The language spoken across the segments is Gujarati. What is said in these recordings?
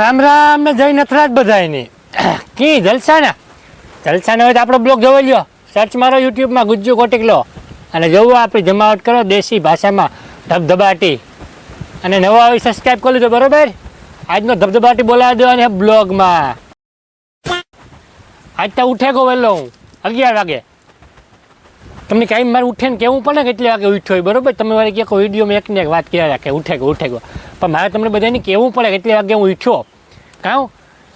રામ રામ ને જય નથરાજ બધાયની. કી જલસાના? જલસાના જલસા હોય તો આપણો બ્લોગ જોવો લ્યો. સર્ચ મારો યુટ્યુબમાં ગુજ્જુ કોટિકલો અને જોવો આપણી જમાવટ કરો દેશી ભાષામાં ધબધબાટી. અને નવો આવી સબસ્ક્રાઈબ કરી લીધો બરોબર? આજનો ધબધબાટી બોલાવી દો અને બ્લોગમાં. આજ તો ઉઠે ગો વહેલો હું. અગિયાર વાગે. તમને કાંઈ મારે ઉઠે ને કેવું પડે ને કેટલી વાગે ઉઠ્યો હોય, બરોબર? તમે મારે ક્યાંક વિડીયોમાં એકને એક વાત કર્યા રાખે, ઉઠે કે ઉઠે પણ મારે તમને બધાને કહેવું પડે કેટલી વાગે હું ઉઠ્યો. કાં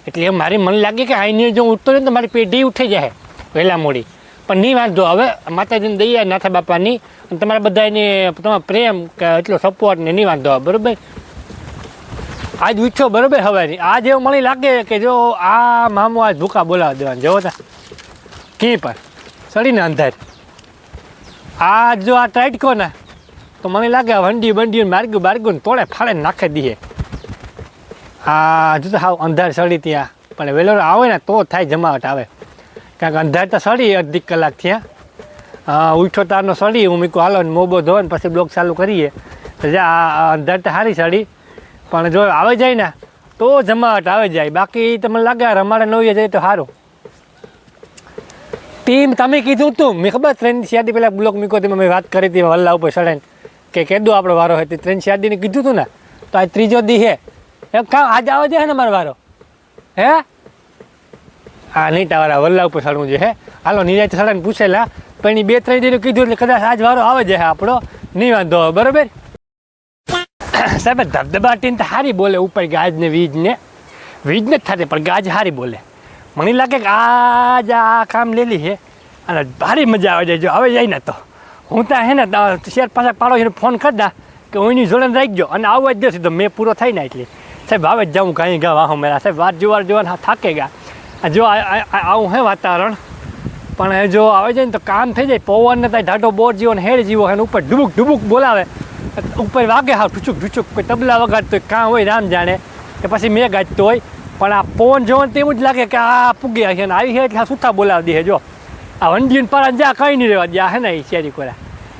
એટલે એમ મારી મને લાગે કે આઈને જો ઉઠતો ને તો મારી પેઢી ઉઠી જાય, વહેલા મોડી. પણ નહીં વાંધો, હવે માતાજીની દયા, નાથા બાપાની, અને તમારા બધાને તમારા પ્રેમ કે એટલો સપોર્ટ ને નહીં વાંધો આવે, બરોબર? આજ ઉઠ્યો, બરાબર હવે આજ એવું મને લાગે કે જો આ મામો આજ ભૂકા બોલાવી દેવાના. જોવો તા. કી પર સડીને અંધાર. આ જો આ ટાઈટ કો ને, તો મને લાગે વંડી બંડી માર્ગું બાર્ગું તોડે ફાળે નાખી દઈએ હા જો તો હાવ અંધાર સડી ત્યાં, પણ વેલો આવે ને તો થાય જમાવટ આવે. કારણ કે અંધાર તો સડી અડધી કલાક હા ઉઠો તારનો સડી, હું મીકું હાલો ને મોબો ધો ને પછી બ્લોક ચાલુ કરીએ. તો જા, આ આ અંધાર તો સારી સડી. પણ જો આવે જાય ને, તો જમાવટ આવે જાય. બાકી તમને લાગે રમાડે નવીએ જાય તો સારું ટીમ, તમે કીધું તું. મેં ખબર ત્રણ શિયાદી પહેલાં બ્લોક મૂક્યો હતી મેં વાત કરી હતી વલ્લા ઉપર સડન કે કેદું આપણો વારો હતી. ત્રણ શિયાદીને કીધું તું ને. તો આ ત્રીજો દી હે એમ કામ આજે આવે છે ને મારો વારો? હે? હા નીટાવાળા વલ્લા ઉપર સડવું છે, હે? હાલો નિરાજ સડન પૂછેલા. પણ એ બે ત્રણ દીનું કીધું એટલે કદાચ આજ વારો આવે છે આપણો? નહીં વાંધો, બરોબર? સાહેબ ધબધબાટીને તો સારી બોલે ઉપર ગાજ ને વીજ ને વીજ ને જ થતી, પણ ગાજ સારી બોલે. મને લાગે કે આજ આ કામ લેલી છે. અને ભારી મજા આવે જાય જો હવે જાય ને તો. હું ત્યાં હે ને શેર પાસે પાડોશીને ફોન કરી દા કે હું એની જોડે રાખજો. અને આવવા જ દેશે તો મેં પૂરો થાય ને એટલે. સાહેબ આવે જ જાઉં કાંઈ ગા વાહો મેરા. સાહેબ, વાત જોવા જોવા થાકે ગયા આ જો આ- આ- આ- આવું હે વાતાવરણ. પણ જો આવે જાય ને તો કામ થઈ જાય. પવન ને ત્યાં ઢાઢો બોર જીવો ને હેડ જીવો અને ઉપર ડુબુક ડુબુક બોલાવે. ઉપર વાગે હા ઠુચુક ઠુચુક કોઈ તબલા વગાડતો હોય, કાં હોય રામ જાણે. કે પછી મેં ગાજતો હોય. પણ આ પવન જોવાનું તેવું જ લાગે કે આ પૂગ્યા છે ને આવી છે એટલે સુથા બોલાવી દે જો. આ વંડીને પાડા જા કંઈ નહીં રહેવા દે હે ને એ શેરી કોરા.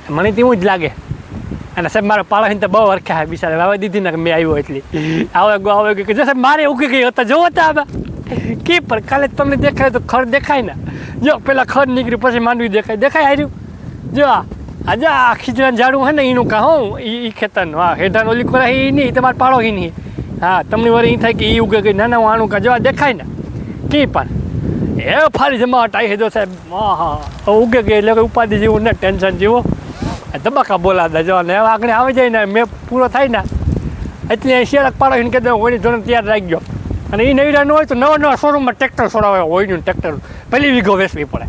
મને તેવું જ લાગે. અને સાહેબ, મારો પાળો તો બહુ હરખા બિચારા. વાવે દીધી ને મેં આવ્યો એટલી. આવે ગો, આવે કે જો સાહેબ, મારે ઉગી ગઈ હતા? જોવો તા આમાં. કે પર કાલે તમને દેખાય તો ખર દેખાય ને. જો, પેલા ખર નીકળ્યું, પછી માંડવી દેખાય. દેખાય હાર્યું. જો, આ આજે આ ખીચડા ઝાડું છે ને એનું કાં, હું એ ખેતરનું. હા હેઠાનું ઓલી કોરા એ નહીં, તમારે પાડોશી નહીં. હા, તમને વળી એ થાય કે એ ઉગે ગઈ નાના આણું કા જવા દેખાય ને? કી પણ? એ ફારી જમાવટ આવી જો સાહેબ. હા હા ઉગે કે એટલે ઉપાધિ જેવું ને ટેન્શન જેવું. ધબાકા બોલાતા જો ને હવે આગળ આવી જાય ને મેં પૂરો થાય ને, એટલે શેરક પાડો એને દઉં હોયની ધોરણ તૈયાર ગયો અને એ નવી ન હોય તો નવા નવા શોરૂમમાં ટ્રેક્ટર છોડાવે, હોયનું ટ્રેક્ટર પહેલી વીઘો વેચવી પડે.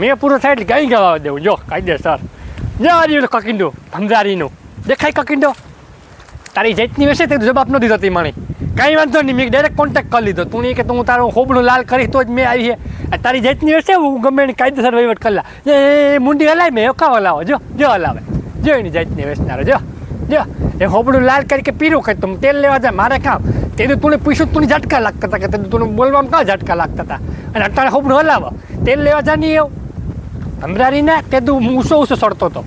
મેં પૂરો થાય એટલે ગાઈ ગવા દેવું. જો, કાયદેસર. જ્યાં આવ્યું કકિંડો ભમજારીનું દેખાય કકિંડો? તારી જાતની વિશે તે જવાબ નથી દીધો તી મને કાંઈ વાંધો નહીં, મેં ડાયરેક્ટ કોન્ટેક્ટ કરી લીધો. તું કે તું તારું હોબળું લાલ કરી તો જ મેં આવી છે. તારી જાતની વિશે હું ગમે એને કાયદેસર વહીવટ કરી લા એ મુંડી હલાય મેં એકા હલાવો, જો જો હલાવે. જો એની જાતની વેચનારો જો જો. એ હોબળું લાલ કરી કે પીરું કરી તું તેલ લેવા જાય, મારે કામ. તેનું તું પૂછ્યું, તું ઝટકા લાગતા હતા કે તેનું તું બોલવામાં કાં ઝટકા લાગતા હતા? અને અત્યારે હોબળું હલાવો. તેલ લેવા જા નહીં એવું. ભમરારી ના, તે તું ઊંસો ઊંસો સડતો હતો.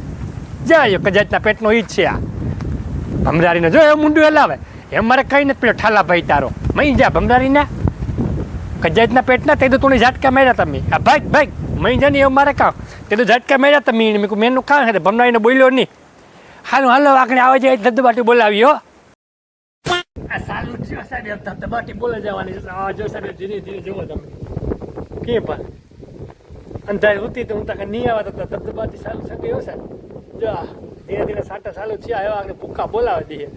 જાય કજાતના પેટનો ઈ છે આ. ભમરારીને જો એ મુંડું હલાવે, એમ મારે કઈ નથી પેલો ઠાલા ભાઈ તારો. મહી જા ભમરારીના. કજાતના પેટના તે તો તું ઝાટકા માર્યા તમે. આ ભાઈ ભાઈ મહી જા ને એવું મારે કામ તે તો ઝાટકા માર્યા તમે મેં મેનું કામ છે ભમરારીને બોલ્યો નહીં. હાલો હાલો આગળ આવે છે ધબધબાટી બોલાવી, હો. આ સાલું થયો સાહેબ ધબધબાટી બોલે જવાની. આ જો સાહેબ, ધીરે ધીરે જુઓ તમે. કે પણ? અંધારી હતી તો હું તક નહીં આવતા ધબધબાટી સારું શકે એવું સાહેબ. જો ધીરે ધીરે સાટા ચાલુ થયા, એવા આગળ ભૂખા બોલાવે દઈએ.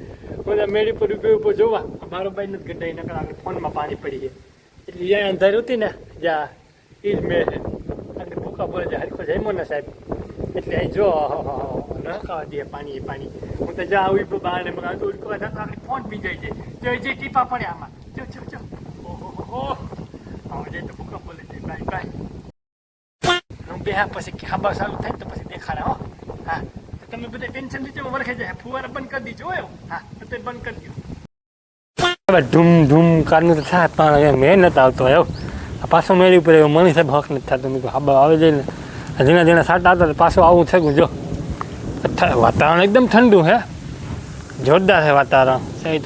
બધા મેળી પર ઊભી ઉપર જોવા. મારો ભાઈ નથી ગઢાઈ નકર આગળ ફોનમાં પાણી પડી છે એટલે જ્યાં અંધારી હતી ને જ્યાં એ જ મેં આગળ ભૂખા બોલે છે, હરખો જમ્યો ને સાહેબ. એટલે અહીં જો નખાવા દે પાણી પાણી. હું તો જ્યાં આવી બહાર ને કરવા જતા આગળ ફોન પી જાય. છે જો જે ટીપા પડે આમાં. જો જો જો. ઓહો આવો જાય તો ભૂખા બોલે છે બાય બાય હું બે પછી ખાબા સારું થાય તો પછી દેખાડે, હો. હા. તમે બધા ટેન્શન લીધો વરખે જાય. ફુવારા બંધ કરી દીજો એવું. હા. તો બંધ કરી દો ધૂમ ધૂમ કારનું તો થાય પણ મેં નથી આવતો એવો આ પાછો મેળી ઉપર એવો મણી સાહેબ હક નથી થતો. મેં હાબા આવે જાય ને ધીણા ઝીણા સાટા આવતા તો પાછું આવું છે જો. વાતાવરણ એકદમ ઠંડુ હે જોરદાર છે વાતાવરણ. સહી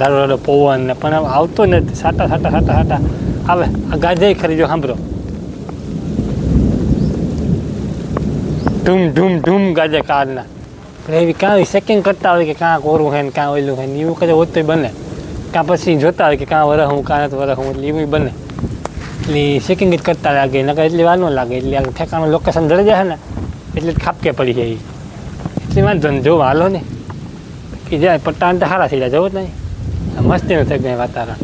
ધારો પવન ને પણ આવતો નથી. સાટા સાટા સાટા સાટા. આવે આ ગાજે ખરી જો સાંભળો. ધૂમ ધૂમ ધૂમ ગાજે કારના. એવી કાં સેકિંગ કરતા હોય કે કાં કોરું હોય ને કાં ઓયલું હોય ને, એવું કદાચ હોત બને. કાં પછી જોતા હોય કે કાં વરહ હું કાં નથી વરહ હું એટલે એવું બને. એટલે સેકિંગ જ કરતા લાગે, નકર એટલી વાર ન લાગે, એટલે આ ઠેકાણું લોકેશન દળી જાય ને, એટલે જ ખાપકે પડી જાય એટલે વાંધો ને જોવા હાલો ને. કે જાય પટ્ટા તો સારા થઈ જાય જવું જ નહીં મસ્તીનું થઈ ગયું વાતાવરણ.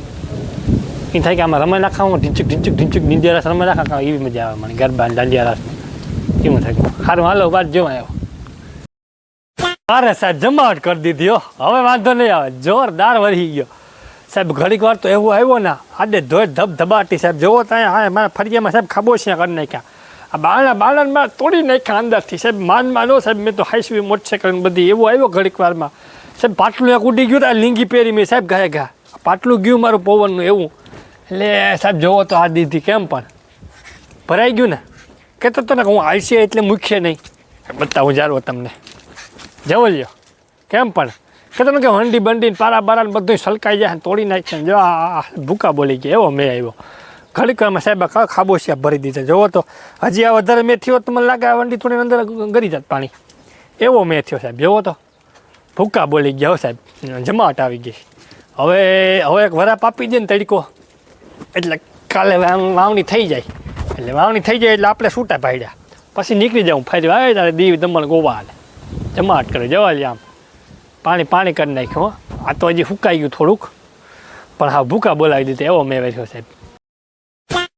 એ થાય કે આમાં રમાઈ નાખા હું ઢીંચુક ઢીંચુક ઢીંચુક નિંદ્યા રસ રમાઈ નાખા એવી મજા આવે મને, ગરબા દાંડિયા રસ એવું થાય સારું હાલો બાદ જોવા આવ્યો મારે સાહેબ, જમાવટ કરી દીધી, હો. હવે વાંધો નહીં આવે. જોરદાર વળી ગયો. સાહેબ, ઘડીક વાર તો એવું આવ્યો ને, આડે ધોઈ ધબ ધબાટી, સાહેબ, જોવો ત્યાં હા મારા ફરિયામાં, સાહેબ, ખાબોશિયા કરી નાખ્યા. આ બાળા બાળનમાં તોડી નાખ્યા અંદરથી. સાહેબ માનમાં નો સાહેબ, મેં તો હાઈસવી મોટરસાઇકલ બધી એવું આવ્યો ઘડીક વારમાં. સાહેબ, પાટલું એક ઉડી ગયું આ લીંગી પહેરી મેં, સાહેબ, ગાય, ગયા. પાટલું ગયું મારું પવનનું એવું. એટલે, સાહેબ, જોવો તો આ દીધી કેમ પણ. ભરાઈ ગયું ને? કહેતો તો ને કે હું આલસી એટલે મુખ્ય નહીં. બતાવું જારો તમને. જવો લ્યો કેમ પણ? ને કે હંડી બંડી પારા બારા ને બધું સલકાઈ જાય તોડી નાખશે જો આ ભૂકા બોલી ગયા. એવો મેં આવ્યો. ઘડીક વારમાં સાહેબ ખાબોશિયા ભરી દીધા. જોવો તો, હજી આ વધારે મેં થયો તો મને લાગે આ વંડી થોડી અંદર ગરી જાત પાણી. એવો મેં થયો સાહેબ. જોવો તો. ભૂકા બોલી ગયા સાહેબ. જમાવટ આવી ગઈ. હવે હવે એક વરાપ આપી દે ને તડકો. એટલે કાલે વાવ- વાવણી થઈ જાય. એટલે વાવણી થઈ જાય એટલે આપણે છૂટા પાડ્યા. પછી નીકળી જાઉં, ફરી આવે તારે દીવ દમણ ગોવા હાલે. જમાટ કરે, જવા લે આમ. પાણી પાણી કરી નાખ્યું. આ તો હજી સુકાઈ ગયું થોડુંક. પણ હા ભૂકા બોલાવી દીધા, એવો મેં વેચ્યો સાહેબ.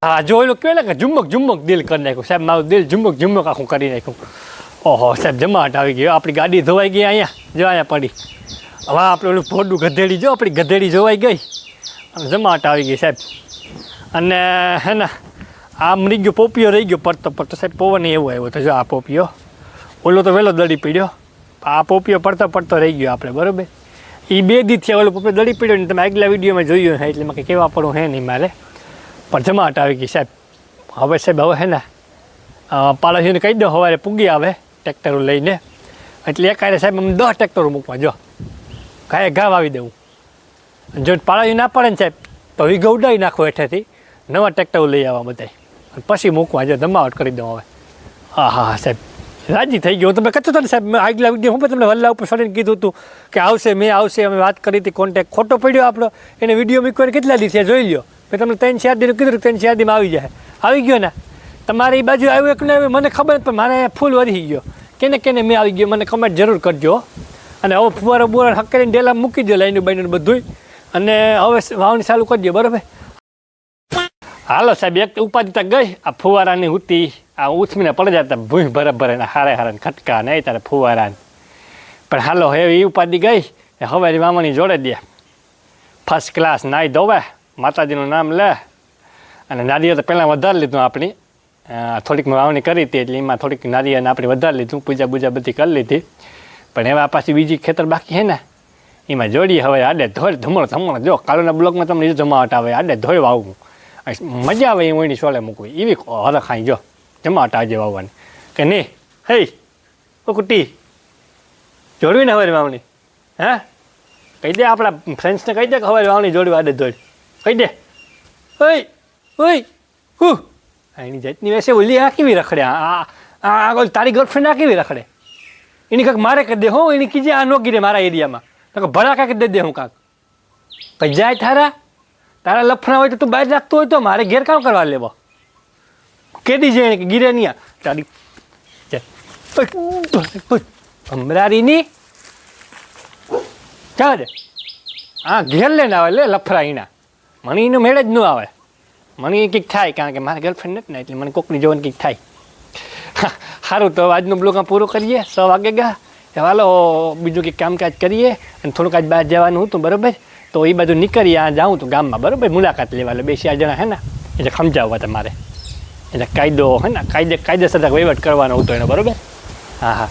હા જો એલું કહેવાય કે ઝુમક ઝુમક દિલ કરી નાખ્યું. સાહેબ, મારું દિલ ઝુમક ઝુમક આખું કરી નાખ્યું. ઓહો, સાહેબ જમાટ આવી ગયો આપણી ગાડી ધોવાઈ ગઈ અહીંયા, જો અહીંયા પડી. હવે આપણે ઓલું ફોડું ગધેડી, જો, આપણી ગધેડી જોવાઈ ગઈ. જમાટ આવી ગઈ, સાહેબ. અને, હે ને આ મરી ગયો, પોપિયો રહી ગયો પડતો પડતો સાહેબ પવન એવો આવ્યો તો જો આ પોપિયો. ઓલો તો વહેલો દડી પીડ્યો. આ પોપિયો પડતો પડતો રહી ગયો આપણે, બરોબર? એ બે દી થયા ઓલો પોપિયો દડી પીડ્યો ને તમે આગલા વિડીયોમાં જોયું હે એટલે મેં કેવા પડું હે નહીં મારે. પણ જમાટ આવી ગઈ સાહેબ. હવે સાહેબ, હવે હે ને પાડોશીને કહી દો સવારે પૂગી આવે ટ્રેક્ટરો લઈને. એટલે એક એકારે સાહેબ અમે દસ ટ્રેક્ટરો મૂકવા, જો. ગાય ઘા વાવી દેવું. જો પાડોશી ના પડે ને સાહેબ, તો વીઘો ઉડાવી નાખો હેઠેથી, નવા ટ્રેક્ટરો લઈ આવવા બધાય. અને પછી મૂકવા જો દમાવટ કરી દઉં હવે. હા હા સાહેબ, રાજી થઈ ગયો. તમે કહેતો હતો ને સાહેબ, મેં આગલા વીડિયો, હું તમને વલ્લા ઉપર સડીને કીધું હતું કે આવશે, મેં આવશે, અમે વાત કરી હતી કોન્ટેક ખોટો પડ્યો આપણો. એને વીડિયો મૂકવાને કેટલા દિવસે? જોઈ લ્યો. મેં તમને ત્રણ ચાર દિન કીધું ત્રણ ચાર દિવસમાં આવી જાય. આવી ગયો ને? તમારે એ બાજુ આવ્યું એક ને આવ્યું, મને ખબર પણ મારે ફૂલ વધી ગયો. કેને કેને મેં આવી ગયો, મને કમેન્ટ જરૂર કરજો. અને હવે ફુવારો બુવારો હક કરીને ડેલા મૂકી દો લાઈનું બાઈનું બધુંય. અને હવે વાવણી ચાલુ કરજો બરાબર? હાલો સાહેબ, એક ઉપાધિ તો ગઈ. આ ફુવારાની ઉતી આ ઉછમીને પડી જતા ભૂઈ ભરે ભરે હારે હારે ખટકા નહીં તારે ફુવારાને પણ હાલો, હવે એ ઉપાધિ ગઈ હવે મામાની જોડે દે. ફર્સ્ટ ક્લાસ નાઈ ધોવે, માતાજીનું નામ લે. અને નારિયેળ તો પહેલાં વધારે લીધું આપણી. થોડીક વાવણી કરી હતી એટલે એમાં થોડીક નારિયેળ આપણે વધારે લીધું, પૂજા બૂજા બધી કરી લીધી. પણ એવા પાછી બીજી ખેતર બાકી છે ને, એમાં જોડીએ હવે આડે ધોળ ધમણ ધમણ. જો, કાલોના બ્લોકમાં તમને જમાવટ આવે, આડે ધોળ વાવવું. મજા આવે એ ઓઈની સોલે મૂકવી. એવી હરખાઈ જો. જમાવટ જે વાવવાની. કે નહીં? હે ઓ કુટી જોડવી ને વાવણી? હે? કહી દે આપણા ફ્રેન્ડ્સને કહી દે કે વાવણી જોડવી આડે ધોઈ કહી દે. ઓય ઓય હુ? એની જાતની વેસે ઓલી આ કેવી રખડે? આ, આ- તારી ગર્લફ્રેન્ડ આ કેવી રખડે? એની કાંક મારે કરી દે, હો, એની કીજે આ નો ગીરે મારા એરિયામાં ભડા કાંક દે દે હું કાંક. પછી જાય થારા તારા લફણા હોય તો તું બહાર રાખતો હોય તો મારે ઘેર કામ કરવા લેવો. કેદી કે ગીરે નહીં. તારી અમરારીની. દે હા ઘેર લઈને આવે લે લફરા એના મને એનો મેળ જ ન આવે. મને એ કંઈક થાય કારણ કે મારા ગર્લફ્રેન્ડ નથી ને એટલે મને કોકની જોવાનું કંઈક થાય. સારું તો આજનો બ્લોગ પૂરું કરીએ. સો વાગે ગયા ચાલો બીજું કંઈક કામકાજ કરીએ અને થોડુંક આજ બહાર જવાનું હતું, બરાબર? તો એ બધું નીકળી આ જાઉં તો ગામમાં, બરાબર? મુલાકાત લેવા એટલે બે ચાર જણા હે ને? એટલે સમજાવવા તમારે. એટલે કાયદો હે ને, કાયદે કાયદેસર વહીવટ કરવાનો હતો એનો, બરાબર? હા હા.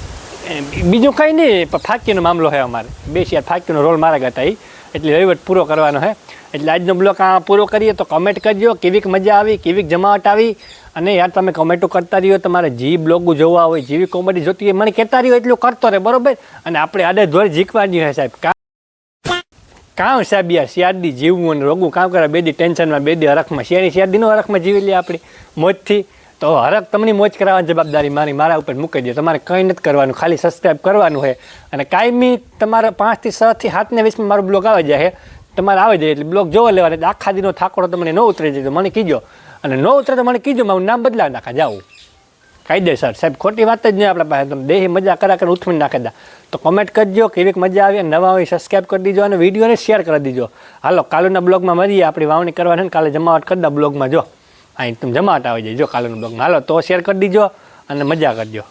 બીજું કંઈ નહીં પણ ફાકીનો મામલો છે અમારે. બે ચાર ફાકીનો રોલ મારા હતા એ એટલે વહીવટ પૂરો કરવાનો છે એટલે આજનો બ્લોક આ પૂરો કરીએ તો કમેન્ટ કરજો, કેવીક મજા આવી, કેવીક જમાવટ આવી. અને યાર, તમે કમેન્ટો કરતા રહ્યો, તમારે જી બ્લોગ જોવા હોય, જેવી કોમેડી જોતી હોય, મને કહેતા રહ્યો, એટલું કરતો રહે, બરાબર? અને આપણે આડે ધોર જીકવાની હોય સાહેબ. કામ સાહેબ યાર શિયાળદી જીવવું અને રોગવું કામ કરે, બેદી ટેન્શનમાં, બેદી હરખમાં. શિયાળી શિયાળદીનો હરખમાં જીવી લે આપણી મોજથી. તો હરખ તમને મોજ કરાવવાની જવાબદારી મારી, મારા ઉપર મૂકી દો તમારે કંઈ નથી કરવાનું, ખાલી સબસ્ક્રાઈબ કરવાનું છે અને કાયમી તમારે પાંચથી છથી સાતને વીસમાં મારો બ્લોગ આવી જાય તમારે આવી જાય એટલે બ્લોગ જોવા લેવાના. આખા દીનો થાકોડો તમને ન ઉતરી જાય તો મને કીજો. અને ન ઉતરે તો મને કીજો, મારું નામ બદલાવી નાખા. જાવું કાયદેસર. સાહેબ, ખોટી વાત જ નહીં આપણા પાસે. તમે દેહી મજા કરા કરે ઉથમી નાખી દા. તો કોમેન્ટ કરજો, કેવીક મજા આવી નવા હોય સબસ્ક્રાઈબ કરી દીજો અને વિડીયોને શેર કરી દીજો. હાલો, કાલુના બ્લોગમાં મળીએ. આપણી વાવણી કરવાની કાલે જમાવટ કરી દા બ્લોગમાં, જો. અહીં તમે જમાવટ આવી જાય, જો કાલુના બ્લોગમાં. હાલો, તો શેર કરી દીજો અને મજા કરજો.